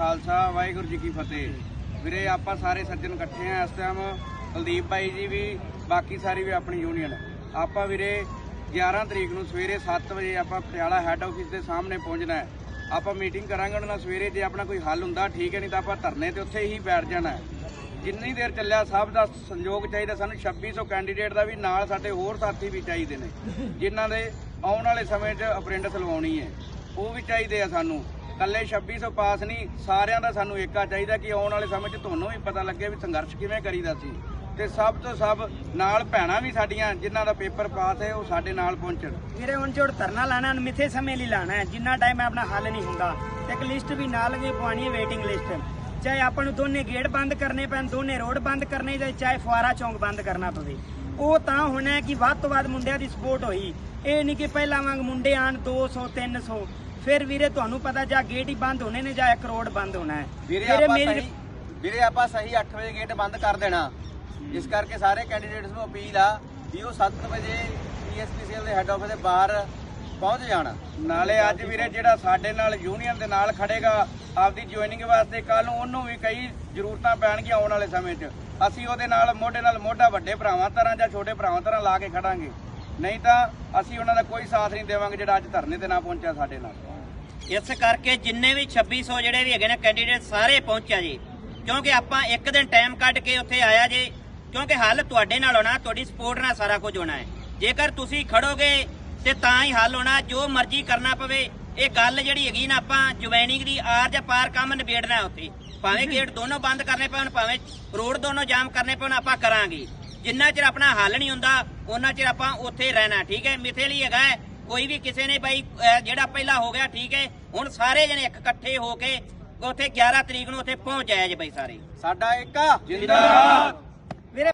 ਖਾਲਸਾ, ਵਾਹਿਗੁਰੂ ਜੀ ਕੀ ਫਤਿਹ। ਵੀਰੇ, ਆਪਾਂ ਸਾਰੇ ਸੱਜਣ ਇਕੱਠੇ ਆ ਇਸ ਟਾਈਮ ਕੁਲਦੀਪ ਭਾਈ ਜੀ ਵੀ, ਬਾਕੀ ਸਾਰੀ ਵੀ ਆਪਣੀ ਯੂਨੀਅਨ ਆਪਾਂ ਵੀਰੇ 11 ਤਰੀਕ ਨੂੰ ਸਵੇਰੇ 7 ਵਜੇ ਆਪਾਂ ਪਟਿਆਲਾ ਹੈੱਡ ਆਫਿਸ ਦੇ ਸਾਹਮਣੇ ਪਹੁੰਚਣਾ ਹੈ। ਆਪਾਂ ਮੀਟਿੰਗ ਕਰਾਂਗੇ ਉਹਨਾਂ ਨਾਲ ਸਵੇਰੇ, ਜੇ ਆਪਣਾ ਕੋਈ ਹੱਲ ਹੁੰਦਾ, ਠੀਕ ਹੈ, ਨਹੀਂ ਤਾਂ ਆਪਾਂ ਧਰਨੇ ਤੇ ਉੱਥੇ ਹੀ ਬੈਠ ਜਾਣਾ ਜਿੰਨੀ ਦੇਰ ਚੱਲਿਆ, ਸਭ ਦਾ ਸੰਯੋਗ ਚਾਹੀਦਾ ਸਾਨੂੰ 2600 ਕੈਂਡੀਡੇਟ ਦਾ ਵੀ ਨਾਲ ਸਾਡੇ ਹੋਰ ਸਾਥੀ ਵੀ ਚਾਹੀਦੇ ਨੇ। ਜਿਨ੍ਹਾਂ ਦੇ ਆਉਣ ਵਾਲੇ ਸਮੇਂ 'ਚ ਅਪ੍ਰੈਂਟਿਸ ਲਵਾਉਣੀ ਹੈ। ਉਹ ਵੀ ਚਾਹੀਦੇ ਆ ਸਾਨੂੰ। ਕੱਲੇ 2600 ਪਾਸ ਨਹੀਂ, ਸਾਰਿਆਂ ਦਾ ਸਾਨੂੰ ਏਕਾ ਚਾਹੀਦਾ ਕਿ ਆਉਣ ਵਾਲੇ ਸਮੇਂ 'ਚ ਤੁਹਾਨੂੰ ਵੀ ਪਤਾ ਲੱਗੇ ਵੀ ਸੰਘਰਸ਼ ਕਿਵੇਂ ਕਰੀਦਾ ਸੀ। ਤੇ ਸਭ ਤੋਂ ਸਭ ਨਾਲ ਭੈਣਾਂ ਵੀ ਸਾਡੀਆਂ, ਜਿਨ੍ਹਾਂ ਦਾ ਪੇਪਰ ਪਾਸ ਹੈ, ਉਹ ਸਾਡੇ ਨਾਲ ਪਹੁੰਚਣ। ਵੀਰੇ, ਹੁਣ ਜੋੜ ਧਰਨਾ ਲਾਣਾ ਮਿੱਥੇ ਸਮੇਂ ਲਈ ਲਾਣਾ ਹੈ। ਜਿੰਨਾ ਟਾਈਮ ਆਪਣਾ ਹੱਲ ਨਹੀਂ ਹੁੰਦਾ। ਇੱਕ ਲਿਸਟ ਵੀ ਨਾਲ ਵੀ ਪਵਾਣੀ ਹੈ ਵੇਟਿੰਗ ਲਿਸਟ ਚਾਹੇ ਆਪਾਂ ਨੂੰ ਦੋਨੇ ਗੇਟ ਬੰਦ ਕਰਨੇ ਪੈਣ, ਦੋਨੇ ਰੋਡ ਬੰਦ ਕਰਨੇ ਚਾਹੇ ਚਾਹੇ ਫੁਆਰਾ ਚੌਂਕ ਬੰਦ ਕਰਨਾ ਪਵੇ। ਉਹ ਤਾਂ ਹੋਣਾ ਕਿ ਵੱਧ ਤੋਂ ਵੱਧ ਮੁੰਡਿਆਂ ਦੀ ਸਪੋਰਟ ਹੋਈ। ਇਹ ਨਹੀਂ ਕਿ ਪਹਿਲਾਂ ਵਾਂਗ ਮੁੰਡੇ ਆਣ 200 300 ਫਿਰ ਵੀਰੇ ਤੁਹਾਨੂੰ ਪਤਾ ਜਾਂ ਗੇਟ ਹੀ ਬੰਦ ਹੋਣੇ ਨੇ ਜਾਂ ਇੱਕ ਰੋਡ ਬੰਦ ਹੋਣਾ ਹੈ। ਵੀਰੇ ਵੀਰੇ ਆਪਾਂ ਮੇਰੀ- ਸਹੀ ਵੀਰੇ ਆਪਾਂ ਸਹੀ 8 ਵਜੇ ਗੇਟ ਬੰਦ ਕਰ ਦੇਣਾ। ਇਸ ਕਰਕੇ ਸਾਰੇ ਕੈਂਡੀਡੇਟਸ ਨੂੰ ਅਪੀਲ ਆ ਵੀ ਉਹ 7 ਵਜੇ ਪੀਐਸਪੀਸੀਐਲ ਦੇ ਹੈੱਡ ਆਫਿਸ ਦੇ ਬਾਹਰ ਪਹੁੰਚ ਜਾਣ। ਨਾਲੇ ਅੱਜ ਵੀਰੇ ਜਿਹੜਾ ਸਾਡੇ ਨਾਲ ਯੂਨੀਅਨ ਦੇ ਨਾਲ ਖੜੇਗਾ ਆਪਦੀ ਜੁਆਇਨਿੰਗ ਵਾਸਤੇ ਕੱਲ ਨੂੰ ਉਹਨੂੰ ਵੀ ਕਈ ਜ਼ਰੂਰਤਾਂ ਪੈਣਗੀਆਂ ਆਉਣ ਵਾਲੇ ਸਮੇਂ 'ਚ। ਅਸੀਂ ਉਹਦੇ ਨਾਲ ਮੋਢੇ ਨਾਲ ਮੋਢਾ ਵੱਡੇ ਭਰਾਵਾਂ ਤਰ੍ਹਾਂ ਜਾਂ ਛੋਟੇ ਭਰਾਵਾਂ ਤਰ੍ਹਾਂ ਲਾ ਕੇ ਖੜਾਂਗੇ। ਨਹੀਂ ਤਾਂ ਅਸੀਂ ਉਹਨਾਂ ਦਾ ਕੋਈ ਸਾਥ ਨਹੀਂ ਦੇਵਾਂਗੇ ਜਿਹੜਾ ਅੱਜ ਧਰਨੇ ਤੇ ਨਾ ਪਹੁੰਚਿਆ ਸਾਡੇ ਨਾਲ। ਇਸ ਕਰਕੇ ਜਿੰਨੇ ਵੀ 2600 ਜਿਹੜੇ ਵੀ ਹੈਗੇ ਨੇ ਕੈਂਡੀਡੇਟ ਸਾਰੇ ਪਹੁੰਚਿਆ ਜੀ। ਕਿਉਂਕਿ ਆਪਾਂ ਇੱਕ ਦਿਨ ਟਾਈਮ ਕੱਢ ਕੇ ਉੱਥੇ ਆਇਆ ਜੀ। ਕਿਉਂਕਿ ਹੱਲ ਤੁਹਾਡੇ ਨਾਲ ਹੋਣਾ ਤੁਹਾਡੀ ਸਪੋਰਟ ਨਾਲ ਸਾਰਾ ਕੁਝ ਹੋਣਾ ਹੈ। ਜੇਕਰ ਤੁਸੀਂ ਖੜੋਗੇ ਤੇ ਤਾਂ ਹੀ ਹੱਲ ਹੋਣਾ ਜੋ ਮਰਜ਼ੀ ਕਰਨਾ ਪਵੇ। ਇਹ ਗੱਲ ਜਿਹੜੀ ਹੈਗੀ ਨਾ ਆਪਾਂ ਜੁਆਇਨਿੰਗ ਦੀ ਆਰ ਜਾਂ ਪਾਰ ਕੰਮ ਨਿਬੇੜਨਾ ਉੱਥੇ। ਭਾਵੇਂ ਗੇਟ ਦੋਨੋਂ ਬੰਦ ਕਰਨੇ ਪੈਣ ਭਾਵੇਂ ਰੋਡ ਦੋਨੋਂ ਜਾਮ ਕਰਨੇ ਪੈਣ ਆਪਾਂ ਕਰਾਂਗੇ। ਜਿੰਨਾ ਚਿਰ ਆਪਣਾ ਹੱਲ ਨਹੀਂ ਹੁੰਦਾ ਉਹਨਾਂ ਚਿਰ ਆਪਾਂ ਉੱਥੇ ਰਹਿਣਾ ਠੀਕ ਹੈ? ਮਿਥੇ ਲਈ ਹੈਗਾ ਹੈ, ਕੋਈ ਵੀ ਕਿਸੇ ਨੇ ਬਾਈ ਜਿਹੜਾ ਪਹਿਲਾਂ ਹੋ ਗਿਆ ਠੀਕ ਹੈ ਹੁਣ ਸਾਰੇ ਜਣੇ ਇੱਕ ਇਕੱਠੇ ਹੋ ਕੇ ਉੱਥੇ 11 ਤਰੀਕ ਨੂੰ ਉੱਥੇ ਪਹੁੰਚ ਜਾਇਆ ਜੇ ਬਾਈ ਸਾਰੇ। ਸਾਡਾ ਏਕਾ। ਜਿੰਦਾਬਾਦ।